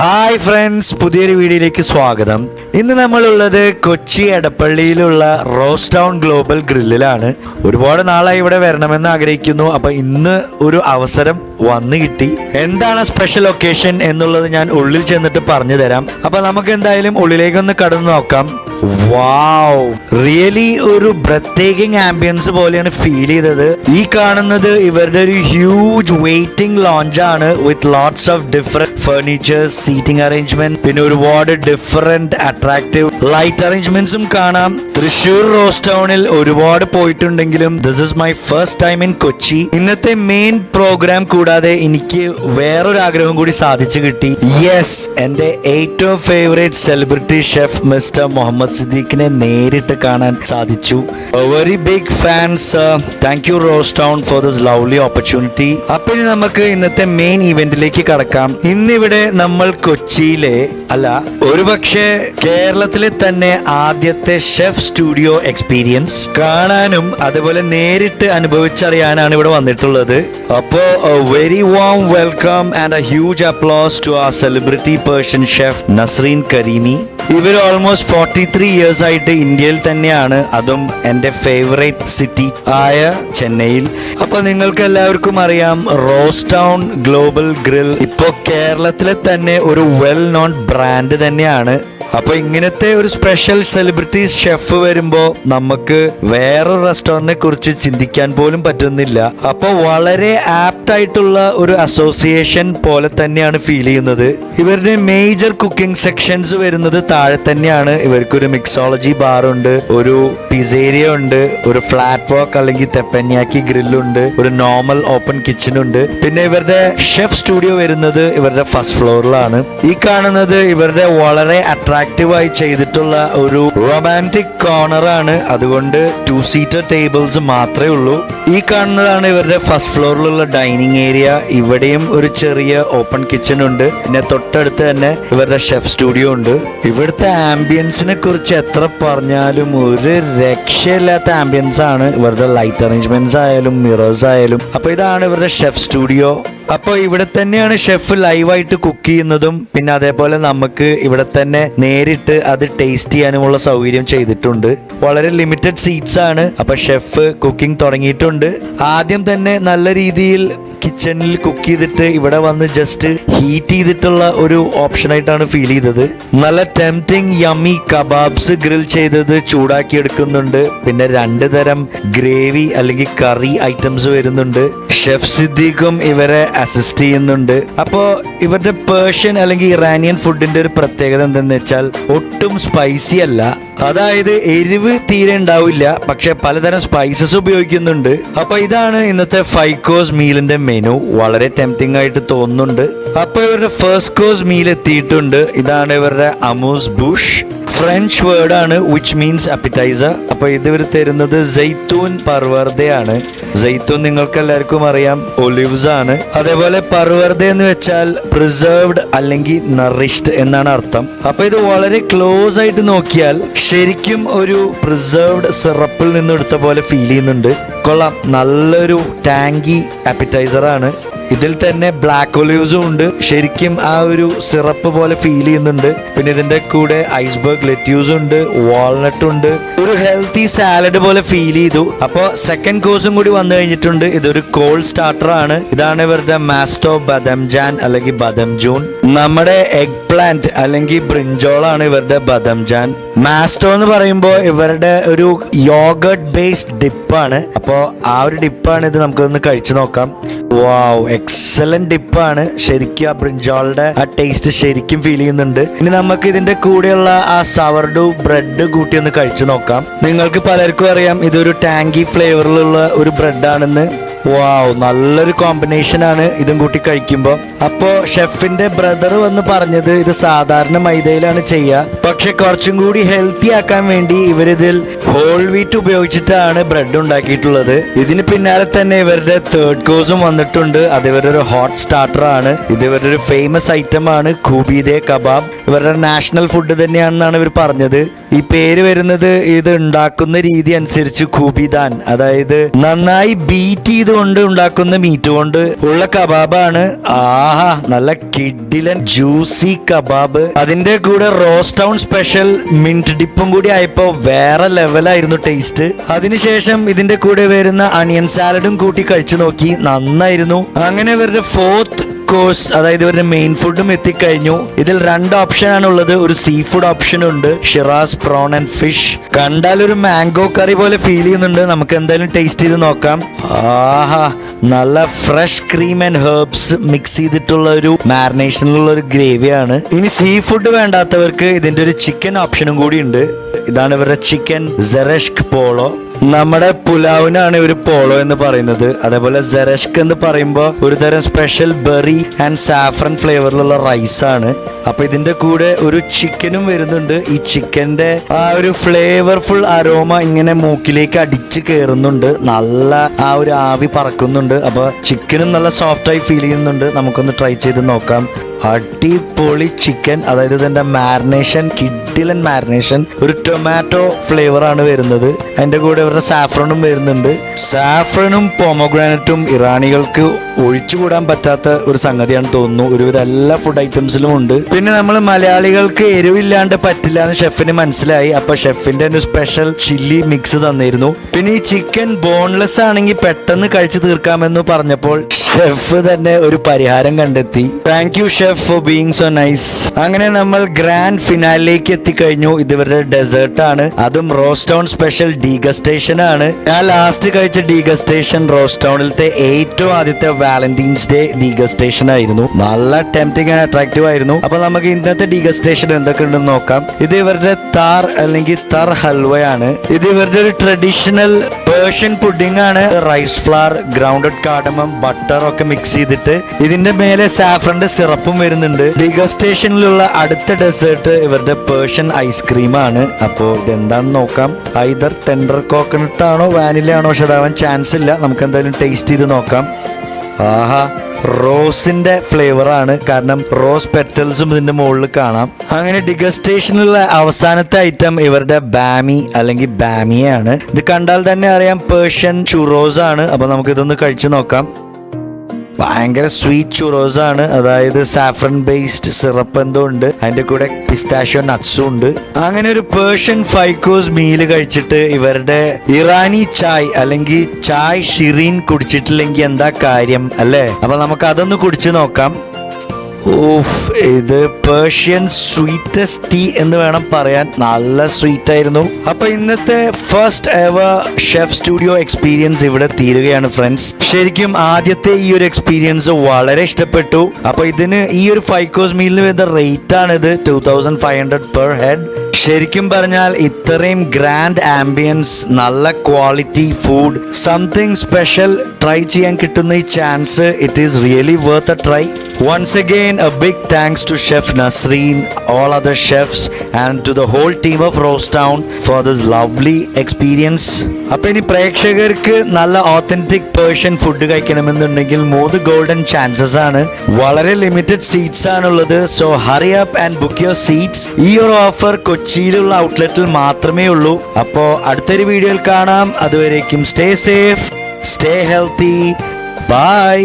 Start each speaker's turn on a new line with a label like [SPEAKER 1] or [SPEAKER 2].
[SPEAKER 1] Hi friends പുതിയൊരു വീഡിയോയിലേക്ക് സ്വാഗതം. ഇന്ന് നമ്മളുള്ളത് കൊച്ചി എടപ്പള്ളിയിലുള്ള റോസ് ടൗൺ ഗ്ലോബൽ ഗ്രില്ലിലാണ്. ഒരുപാട് നാളായി ഇവിടെ വരണമെന്ന് ആഗ്രഹിക്കുന്നു. അപ്പൊ ഇന്ന് ഒരു അവസരം വന്നു കിട്ടി. എന്താണ് സ്പെഷ്യൽ ഒക്കേഷൻ എന്നുള്ളത് ഞാൻ ഉള്ളിൽ ചെന്നിട്ട് പറഞ്ഞു തരാം. അപ്പൊ നമുക്ക് എന്തായാലും ഉള്ളിലേക്കൊന്ന് കടന്നു നോക്കാം. റിയലി ഒരു ബ്രത്തേക്കിംഗ് ആംബിയൻസ് പോലെയാണ് ഫീൽ ചെയ്തത്. ഈ കാണുന്നത് ഇവരുടെ ഒരു ഹ്യൂജ് വെയിറ്റിംഗ് ലോഞ്ച് ആണ് with lots of different furnitures seating arrangement പിന്നെ ഒരുപാട് ഡിഫറെന്റ് അട്രാക്റ്റീവ് ലൈറ്റ് അറേഞ്ച്മെന്റ്സും കാണാം. തൃശൂർ റോസ് ടൗണിൽ ഒരുപാട് പോയിട്ടുണ്ടെങ്കിലും this is my first time in Kochi. ഇന്നത്തെ മെയിൻ പ്രോഗ്രാം കൂടാതെ എനിക്ക് വേറൊരു ആഗ്രഹം കൂടി സാധിച്ചു കിട്ടി. യെസ് എന്റെ ഏറ്റവും favourite celebrity chef mister Muhammad സിദ്ദീഖിനെ നേരിട്ട് കാണാൻ സാധിച്ചു. Very big fans thank you Roast Town for this lovely opportunity അപ്പോൾ നമുക്ക് ഇന്നത്തെ മെയിൻ ഇവന്റിലേക്ക് കടക്കാം. ഇന്നിവിടെ നമ്മൾ കൊച്ചിയിലെ അല്ല ഒരുപക്ഷെ കേരളത്തിലെ തന്നെ ആദ്യത്തെ ഷെഫ് സ്റ്റുഡിയോ എക്സ്പീരിയൻസ് കാണാനും അതുപോലെ നേരിട്ട് അനുഭവിച്ചറിയാനാണ് ഇവിടെ വന്നിട്ടുള്ളത്. അപ്പോ very warm welcome and a huge applause to ആ celebrity person chef Nasreen Karimi. ഇവർ ഓൾമോസ്റ്റ് ഫോർട്ടി ത്രീ ഇയേഴ്സ് ആയിട്ട് ഇന്ത്യയിൽ തന്നെയാണ്. അതും എന്റെ ഫേവറേറ്റ് സിറ്റി ആയ ചെന്നൈയിൽ. അപ്പൊ നിങ്ങൾക്ക് എല്ലാവർക്കും അറിയാം റോസ് ടൗൺ ഗ്ലോബൽ ഗ്രിൽ. ഇപ്പോ കേരളത്തിലെ തന്നെ ഒരു വെൽ നോൺ ബ്രാൻഡ് തന്നെയാണ്. അപ്പൊ ഇങ്ങനത്തെ ഒരു സ്പെഷ്യൽ സെലിബ്രിറ്റി ഷെഫ് വരുമ്പോ നമുക്ക് വേറൊരു റെസ്റ്റോറന്റിനെ കുറിച്ച് ചിന്തിക്കാൻ പോലും പറ്റുന്നില്ല. അപ്പൊ വളരെ ആപ്റ്റ് ആയിട്ടുള്ള ഒരു അസോസിയേഷൻ പോലെ തന്നെയാണ് ഫീൽ ചെയ്യുന്നത്. ഇവരുടെ മേജർ കുക്കിംഗ് സെക്ഷൻസ് വരുന്നത് താഴെ തന്നെയാണ്. ഇവർക്കൊരു മിക്സോളജി ബാർ ഉണ്ട് ഒരു പിസേരിയ ഉണ്ട് ഒരു ഫ്ലാറ്റ് വോക്ക് അല്ലെങ്കിൽ തെപ്പന്യാക്കി ഗ്രില്ലുണ്ട് ഒരു നോർമൽ ഓപ്പൺ കിച്ചൺ ഉണ്ട്. പിന്നെ ഇവരുടെ ഷെഫ് സ്റ്റുഡിയോ വരുന്നത് ഇവരുടെ ഫസ്റ്റ് ഫ്ലോറിലാണ് ഈ കാണുന്നത് ഇവരുടെ വളരെ അട്രാക്റ്റീവായി ചെയ്തിട്ടുള്ള ഒരു റൊമാന്റിക് കോർണറാണ് അതുകൊണ്ട് ടു സീറ്റർ ടേബിൾസ് മാത്രമേ ഉള്ളൂ. ഈ കാണുന്നതാണ് ഇവരുടെ ഫസ്റ്റ് ഫ്ലോറിലുള്ള ഡൈനിങ് ഏരിയ ഇവിടെയും ഒരു ചെറിയ ഓപ്പൺ കിച്ചൺ ഉണ്ട്. പിന്നെ തൊട്ടടുത്ത് തന്നെ ഇവരുടെ ഷെഫ് സ്റ്റുഡിയോ ഉണ്ട്. ഇവിടുത്തെ ആംബിയൻസിനെ കുറിച്ച് എത്ര പറഞ്ഞാലും ഒരു രക്ഷയില്ലാത്ത ആംബിയൻസ് ആണ്. ഇവരുടെ ലൈറ്റ് അറേഞ്ച്മെന്റ്സ് ആയാലും മിറേഴ്സ് ആയാലും. അപ്പൊ ഇതാണ് ഇവരുടെ ഷെഫ് സ്റ്റുഡിയോ അപ്പോൾ ഇവിടെ തന്നെയാണ് ഷെഫ് ലൈവായിട്ട് കുക്ക് ചെയ്യുന്നതും പിന്നെ അതേപോലെ നമുക്ക് ഇവിടെ തന്നെ നേരിട്ട് അത് ടേസ്റ്റ് ചെയ്യാനുമുള്ള സൗകര്യം ചെയ്തിട്ടുണ്ട്. വളരെ ലിമിറ്റഡ് സീറ്റ്സ് ആണ്. അപ്പൊ ഷെഫ് കുക്കിംഗ് തുടങ്ങിയിട്ടുണ്ട്. ആദ്യം തന്നെ നല്ല രീതിയിൽ കിച്ചണിൽ കുക്ക് ചെയ്തിട്ട് ഇവിടെ വന്ന് ജസ്റ്റ് ഹീറ്റ് ചെയ്തിട്ടുള്ള ഒരു ഓപ്ഷൻ ആയിട്ടാണ് ഫീൽ ചെയ്തത്. നല്ല ടെംപ്റ്റിംഗ് യമ്മി കബാബ്സ് ഗ്രിൽ ചെയ്തത് ചൂടാക്കി എടുക്കുന്നുണ്ട്. പിന്നെ രണ്ട് തരം ഗ്രേവി അല്ലെങ്കിൽ കറി ഐറ്റംസ് വരുന്നുണ്ട്. ഷെഫ് സിദ്ദീഖും ഇവരെ അസിസ്റ്റ് ചെയ്യുന്നുണ്ട്. അപ്പോ ഇവരുടെ പേർഷ്യൻ അല്ലെങ്കിൽ ഇറാനിയൻ ഫുഡിന്റെ ഒരു പ്രത്യേകത എന്തെന്ന് വെച്ചാൽ ഒട്ടും സ്പൈസി അല്ല. അതായത് എരിവ് തീരെ ഉണ്ടാവില്ല പക്ഷെ പലതരം സ്പൈസസ് ഉപയോഗിക്കുന്നുണ്ട്. അപ്പൊ ഇതാണ് ഇന്നത്തെ ഫൈവ് കോഴ്സ് മീലിന്റെ മെനു വളരെ ടെംപ്റ്റിംഗ് ആയിട്ട് തോന്നുന്നുണ്ട്. അപ്പൊ ഇവരുടെ ഫസ്റ്റ് കോഴ്സ് മീൽ എത്തിയിട്ടുണ്ട്. ഇതാണ് ഇവരുടെ അമൂസ് ബുഷ് ഫ്രഞ്ച് വേർഡ് ആണ് വിച്ച് മീൻസ് അപ്പിറ്റൈസർ അപ്പൊ ഇത് ഇവർ തരുന്നത് ജെയ്ത്തൂൻ പർവർദയാണ് ജെയ്ത്തൂൻ നിങ്ങൾക്ക് എല്ലാവർക്കും അറിയാം ഒലിവ്സ് ആണ്. അതേപോലെ പർവർദ എന്ന് വെച്ചാൽ പ്രിസർവ്ഡ് അല്ലെങ്കിൽ നറിഷ്ഡ് എന്നാണ് അർത്ഥം. അപ്പൊ ഇത് വളരെ ക്ലോസ് ആയിട്ട് നോക്കിയാൽ ശരിക്കും ഒരു പ്രിസർവ്ഡ് സിറപ്പിൽ നിന്ന് എടുത്ത പോലെ ഫീൽ ചെയ്യുന്നുണ്ട്. കൊള്ളാം നല്ലൊരു ടാങ്കി അപ്പിറ്റൈസർ ആണ്. ഇതിൽ തന്നെ ബ്ലാക്ക് ഒലിവ്സും ഉണ്ട്. ശരിക്കും ആ ഒരു സിറപ്പ് പോലെ ഫീൽ ചെയ്യുന്നുണ്ട്. പിന്നെ ഇതിന്റെ കൂടെ ഐസ്ബർഗ് ലെറ്റ്യൂസ് ഉണ്ട് വാൾനട്ട് ഉണ്ട്. ഒരു ഹെൽത്തി സാലഡ് പോലെ ഫീൽ ചെയ്തു. അപ്പോ സെക്കൻഡ് കോഴ്സും കൂടി വന്നു കഴിഞ്ഞിട്ടുണ്ട്. ഇതൊരു കോൾഡ് സ്റ്റാർട്ടർ ആണ്. ഇതാണ് ഇവരുടെ മാസ്റ്റോ ബദംജാൻ അല്ലെങ്കിൽ ബദം ജൂൺ നമ്മുടെ എഗ് പ്ലാന്റ് അല്ലെങ്കിൽ ബ്രിഞ്ചോളാണ് ഇവരുടെ ബദംജാൻ മാസ്റ്റോ എന്ന് പറയുമ്പോൾ ഇവരുടെ ഒരു യോഗർട്ട് ബേസ്ഡ് ഡിപ്പാണ് അപ്പോ ആ ഒരു ഡിപ്പാണ് ഇത് നമുക്കൊന്ന് കഴിച്ചു നോക്കാം. വാവ് എക്സലന്റ് ഡിപ്പാണ് ശരിക്കും ആ ബ്രിഞ്ചോളുടെ ആ ടേസ്റ്റ് ശരിക്കും ഫീൽ ചെയ്യുന്നുണ്ട്. ഇനി നമുക്ക് ഇതിന്റെ കൂടെയുള്ള ആ സവർഡു ബ്രെഡ് കൂട്ടി ഒന്ന് കഴിച്ചു നോക്കാം. നിങ്ങൾക്ക് പലർക്കും അറിയാം ഇതൊരു ടാങ്കി ഫ്ലേവറിലുള്ള ഒരു ബ്രെഡാണെന്ന് വാവ് നല്ലൊരു കോമ്പിനേഷൻ ആണ് ഇതും കൂട്ടി കഴിക്കുമ്പോൾ അപ്പോ ഷെഫിന്റെ ബ്രദർ വന്ന് പറഞ്ഞത് ഇത് സാധാരണ മൈദയിലാണ് ചെയ്യുക പക്ഷെ കുറച്ചും കൂടി ഹെൽത്തി ആക്കാൻ വേണ്ടി ഇവരിതിൽ ഹോൾ വീറ്റ് ഉപയോഗിച്ചിട്ടാണ് ബ്രെഡ് ഉണ്ടാക്കിയിട്ടുള്ളത്. ഇതിന് പിന്നാലെ തന്നെ ഇവരുടെ തേർഡ് കോഴ്സും വന്നിട്ടുണ്ട്. അത് ഇവരുടെ ഒരു ഹോട്ട് സ്റ്റാർട്ടർ ആണ്. ഇത് ഇവരുടെ ഒരു ഫേമസ് ഐറ്റം ആണ്. ഖൂബീദെ കബാബ്. ഇവരുടെ നാഷണൽ ഫുഡ് തന്നെയാണെന്നാണ് ഇവർ പറഞ്ഞത്. ഈ പേര് വരുന്നത് ഇത് ഉണ്ടാക്കുന്ന രീതി അനുസരിച്ച് കുബിദാൻ അതായത് നന്നായി ബീറ്റ് ചെയ്തുകൊണ്ട് ഉണ്ടാക്കുന്ന മീറ്റ് കൊണ്ട് ഉള്ള കബാബാണ്. ആഹാ നല്ല കിഡിലൻ ജ്യൂസി കബാബ്. അതിന്റെ കൂടെ റോസ്റ്റ് ടൗൺ സ്പെഷ്യൽ മിന്റ് ഡിപ്പും കൂടി ആയപ്പോ വേറെ ലെവലായിരുന്നു ടേസ്റ്റ് അതിനുശേഷം ഇതിന്റെ കൂടെ വരുന്ന അണിയൻ സാലഡും കൂട്ടി കഴിച്ചു നോക്കി. നന്നായിരുന്നു. അങ്ങനെ ഇവരുടെ ഫോർത്ത് കോഴ്സ് അതായത് ഇവരുടെ മെയിൻ ഫുഡും എത്തിക്കഴിഞ്ഞു. ഇതിൽ രണ്ട് ഓപ്ഷൻ ആണ് ഉള്ളത്. ഒരു സീ ഫുഡ് ഓപ്ഷൻ ഉണ്ട്. ഷിറാസ് പ്രോൺ ആൻഡ് ഫിഷ് കണ്ടാൽ ഒരു മാംഗോ കറി പോലെ ഫീൽ ചെയ്യുന്നുണ്ട്. നമുക്ക് എന്തായാലും ടേസ്റ്റ് ചെയ്ത് നോക്കാം. ആഹാ നല്ല fresh cream and herbs mix ചെയ്തിട്ടുള്ള ഒരു മാരിനേഷനിലുള്ള ഒരു ഗ്രേവിയാണ്. ഇനി സീ ഫുഡ് വേണ്ടാത്തവർക്ക് ഇതിന്റെ ഒരു ചിക്കൻ ഓപ്ഷനും കൂടി ഉണ്ട്. ഇതാണ് ഇവരുടെ ചിക്കൻ സെറഷ്ക് പോളോ നമ്മുടെ പുലാവിനാണ് ഒരു പോളോ എന്ന് പറയുന്നത്. അതേപോലെ ജെറഷ്ക് എന്ന് പറയുമ്പോൾ ഒരുതരം സ്പെഷ്യൽ ബെറി ആൻഡ് സാഫ്രൻ ഫ്ലേവറിലുള്ള റൈസാണ് അപ്പൊ ഇതിന്റെ കൂടെ ഒരു ചിക്കനും വരുന്നുണ്ട്. ഈ ചിക്കന്റെ ആ ഒരു ഫ്ലേവർഫുൾ അരോമ ഇങ്ങനെ മൂക്കിലേക്ക് അടിച്ച് കയറുന്നുണ്ട് നല്ല ആ ഒരു ആവി പറക്കുന്നുണ്ട്. അപ്പൊ ചിക്കനും നല്ല സോഫ്റ്റായി ഫീൽ ചെയ്യുന്നുണ്ട്. നമുക്കൊന്ന് ട്രൈ ചെയ്ത് നോക്കാം. അടിപൊളി ചിക്കൻ അതായത് ഇതിന്റെ മാരിനേഷൻ കിഡിലൻ മാരിനേഷൻ ഒരു ടൊമാറ്റോ ഫ്ലേവർ ആണ് വരുന്നത്. അതിന്റെ കൂടെ ഇവരുടെ സാഫ്രണും വരുന്നുണ്ട്. സാഫ്രണും പോമോഗ്രാനറ്റും ഇറാനികൾക്ക് ഒഴിച്ചുകൂടാൻ പറ്റാത്ത ഒരു സംഗതിയാണ് തോന്നുന്നു. ഒരുവിധ എല്ലാ ഫുഡ് ഐറ്റംസിലും ഉണ്ട്. പിന്നെ നമ്മൾ മലയാളികൾക്ക് എരിവില്ലാണ്ട് പറ്റില്ല എന്ന് ഷെഫിന് മനസ്സിലായി. അപ്പൊ ഷെഫിന്റെ ഒരു സ്പെഷ്യൽ ചില്ലി മിക്സ് തന്നിരുന്നു. പിന്നെ ഈ ചിക്കൻ ബോൺലെസ് ആണെങ്കിൽ പെട്ടെന്ന് കഴിച്ചു തീർക്കാമെന്ന് പറഞ്ഞപ്പോൾ ഷെഫ് തന്നെ ഒരു പരിഹാരം കണ്ടെത്തി. Thank you chef for being so nice അങ്ങനെ നമ്മൾ ഗ്രാൻഡ് ഫിനാലിലേക്ക് എത്തിക്കഴിഞ്ഞു. ഇത് ഇവരുടെ ഡെസേർട്ട് ആണ്. അതും റോസ്റ്റൗൺ സ്പെഷ്യൽ ഡീഗസ്റ്റേഷൻ ആണ്. ഞാൻ ലാസ്റ്റ് കഴിച്ച ഡീഗസ്റ്റേഷൻ റോസ്റ്റൗണിലത്തെ ഏറ്റവും ആദ്യത്തെ വാലന്റീൻസ് ഡേ ഡീഗസ്റ്റേഷൻ ആയിരുന്നു. നല്ല ടെംപ്റ്റിംഗ് ആൻഡ് അട്രാക്റ്റീവ് ആയിരുന്നു. അപ്പൊ നമുക്ക് ഇന്നത്തെ ഡീഗസ്റ്റേഷൻ എന്തൊക്കെ ഉണ്ടെന്ന് നോക്കാം. ഇത് ഇവരുടെ താർ അല്ലെങ്കിൽ തർ ഹൽവയാണ്. ഇത് ഇവരുടെ ഒരു ട്രഡീഷണൽ പേർഷ്യൻ പുഡിംഗ് ആണ്. Rice flour grounded cardamom butter ഒക്കെ മിക്സ് ചെയ്തിട്ട് ഇതിന്റെ മേലെ സാഫ്രന്റെ സിറപ്പും വരുന്നുണ്ട്. ഡിഗസ്റ്റേഷനിലുള്ള അടുത്ത ഡെസേർട്ട് ഇവരുടെ പേർഷ്യൻ ഐസ്ക്രീം ആണ്. അപ്പോ ഇതെന്താണെന്ന് നോക്കാം. ഐദർ ടെൻഡർ കോക്കനട്ട് ആണോ വാനില ആണോ പക്ഷെ അതാവാൻ ചാൻസ് ഇല്ല. നമുക്ക് എന്തായാലും ടേസ്റ്റ് ചെയ്ത് നോക്കാം. ആഹാ റോസിന്റെ ഫ്ലേവർ ആണ്. കാരണം റോസ് പെറ്റൽസും ഇതിന്റെ മുകളിൽ കാണാം. അങ്ങനെ ഡിഗസ്റ്റേഷനിലുള്ള അവസാനത്തെ ഐറ്റം ഇവരുടെ ബാമി അല്ലെങ്കിൽ ബാമിയാണ് ഇത് കണ്ടാൽ തന്നെ അറിയാം പേർഷ്യൻ ചുറോസ് ആണ്. അപ്പൊ നമുക്ക് ഇതൊന്ന് കഴിച്ചു നോക്കാം. ഭയങ്കര സ്വീറ്റ് ചുറോസ് ആണ്. അതായത് സാഫ്രൻ ബേസ്ഡ് സിറപ്പ് എന്തോ ഉണ്ട്. അതിന്റെ കൂടെ പിസ്താഷ്യോ നട്ട്സും ഉണ്ട്. അങ്ങനെ ഒരു പേർഷ്യൻ ഫൈക്കോസ് മീൽ കഴിച്ചിട്ട് ഇവരുടെ ഇറാനി ചായ് അല്ലെങ്കിൽ ചായ് ഷിറീൻ കുടിച്ചിട്ടില്ലെങ്കിൽ എന്താ കാര്യം അല്ലേ? അപ്പൊ നമുക്ക് അതൊന്ന് കുടിച്ചു നോക്കാം. ഓഫ് ഇത് പേർഷ്യൻ സ്വീറ്റസ്റ്റ് ടീ എന്ന് വേണം പറയാൻ. നല്ല സ്വീറ്റ് ആയിരുന്നു. അപ്പൊ ഇന്നത്തെ first ever chef studio experience ഇവിടെ തീരുകയാണ് ഫ്രണ്ട്സ് ശരിക്കും ആദ്യത്തെ ഈ ഒരു എക്സ്പീരിയൻസ് വളരെ ഇഷ്ടപ്പെട്ടു. അപ്പൊ ഇതിന് ഈ ഒരു ഫൈവ് കോസ് മീലിന് വരുന്ന റേറ്റ് ആണ് ഇത് two thousand five hundred per head ശരിക്കും പറഞ്ഞാൽ ഇത്രയും ഗ്രാൻഡ് ആംബിയൻസ് നല്ല quality food something special try ചെയ്യാൻ കിട്ടുന്ന ഈ chance it is really worth a try once again a big thanks to chef Nasreen all other chefs and to the whole team of Roast Town for this lovely experience അപ്പൊ ഇനി പ്രേക്ഷകർക്ക് നല്ല authentic Persian food കഴിക്കണമെന്നുണ്ടെങ്കിൽ മൂന്ന് golden chances ആണ്. വളരെ limited seats ആണുള്ളത്. So hurry up and book your seats ഈ ഒരു ഓഫർ കൊച്ചിയിലുള്ള ഔട്ട്ലെറ്റിൽ മാത്രമേ ഉള്ളൂ. അപ്പോ അടുത്തൊരു വീഡിയോയിൽ കാണാം. അതുവരേക്കും stay safe stay healthy bye